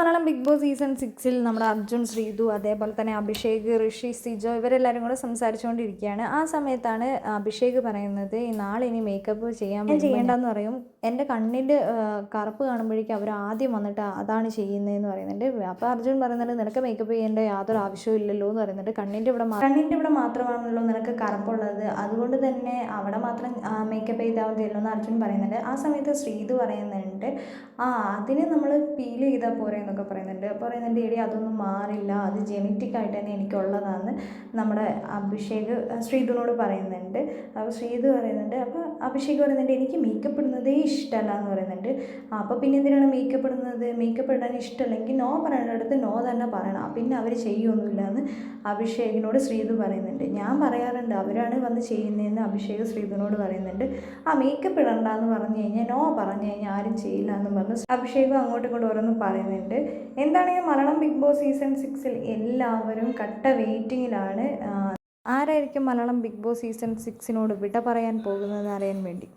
மனநல Malayalam big boss season സിക്സിൽ നമ്മുടെ അർജുൻ ശ്രീതു അതേപോലെ തന്നെ അഭിഷേക് ഋഷി സിജോ ഇവരെല്ലാവരും കൂടെ സംസാരിച്ചുകൊണ്ടിരിക്കുകയാണ്. ആ സമയത്താണ് അഭിഷേക് പറയുന്നത് "ഈ നാളെ ഇനി മേക്കപ്പ് ചെയ്യാൻ ചെയ്യേണ്ടതെന്ന് ചെയ്യേണ്ടെന്ന് പറയും. എന്റെ കണ്ണിന്റെ കറുപ്പ് കാണുമ്പോഴേക്കും അവർ ആദ്യം വന്നിട്ട് അതാണ് ചെയ്യുന്നതെന്ന് പറയുന്നുണ്ട്. അപ്പോൾ അർജുൻ പറയുന്നുണ്ട് നിനക്ക് മേക്കപ്പ് ചെയ്യേണ്ട യാതൊരു ആവശ്യവും ഇല്ലല്ലോ എന്ന് പറയുന്നുണ്ട്. കണ്ണിന്റെ ഇവിടെ കണ്ണിന്റെ ഇവിടെ മാത്രമാണല്ലോ നിനക്ക് കറുപ്പുള്ളത്. അതുകൊണ്ട് തന്നെ അവിടെ മാത്രം മേക്കപ്പ് ചെയ്താൽ മതിയല്ലോ എന്ന് അർജുൻ പറയുന്നുണ്ട്. ആ സമയത്ത് ശ്രീതു പറയുന്നുണ്ട് ആ അതിന് നമ്മൾ പീൽ ചെയ്താൽ പോരെ എന്നൊക്കെ പറയുന്നുണ്ട്. പറയുന്നുണ്ട് എടി അതൊന്നും മാറില്ല. അത് ജെനറ്റിക് ആയിട്ട് തന്നെ എനിക്കുള്ളതാണ് നമ്മുടെ അഭിഷേക് ശ്രീതുവിനോട് പറയുന്നുണ്ട്. അപ്പോൾ ശ്രീധു പറയുന്നുണ്ട് അപ്പോൾ അഭിഷേക് പറയുന്നുണ്ട് എനിക്ക് മേക്കപ്പ് ഇടുന്നതേ ഇഷ്ടമല്ല എന്ന് പറയുന്നുണ്ട് അപ്പോൾ പിന്നെ എന്തിനാണ് മേക്കപ്പ് ഇടുന്നത്? മേക്കപ്പ് ഇടാൻ ഇഷ്ടമല്ലെങ്കിൽ നോ പറയേണ്ടടുത്ത് നോ തന്നെ പറയണം. പിന്നെ അവർ ചെയ്യൊന്നുമില്ല എന്ന് അഭിഷേകിനോട് ശ്രീതു പറയുന്നുണ്ട്. ഞാൻ പറയാറുണ്ട് അവരാണ് വന്ന് ചെയ്യുന്നതെന്ന് അഭിഷേക് ശ്രീതുവിനോട് പറയുന്നുണ്ട്. ആ മേക്കപ്പ് ഇടണ്ട എന്ന് പറഞ്ഞു കഴിഞ്ഞാൽ നോ പറഞ്ഞു കഴിഞ്ഞാൽ ആരും ചെയ്യില്ല എന്ന് പറഞ്ഞ് അഭിഷേകും അങ്ങോട്ടും ഇങ്ങോട്ടും ഓരോന്നും പറയുന്നുണ്ട്. എന്താണെങ്കിലും മലയാളം ബിഗ് ബോസ് സീസൺ സിക്സിൽ എല്ലാവരും കട്ട വെയിറ്റിങ്ങിലാണ്? ആരായിരിക്കും മലയാളം ബിഗ് ബോസ് സീസൺ സിക്സിനോട് വിട പറയാൻ പോകുന്നതെന്ന് അറിയാൻ വേണ്ടി?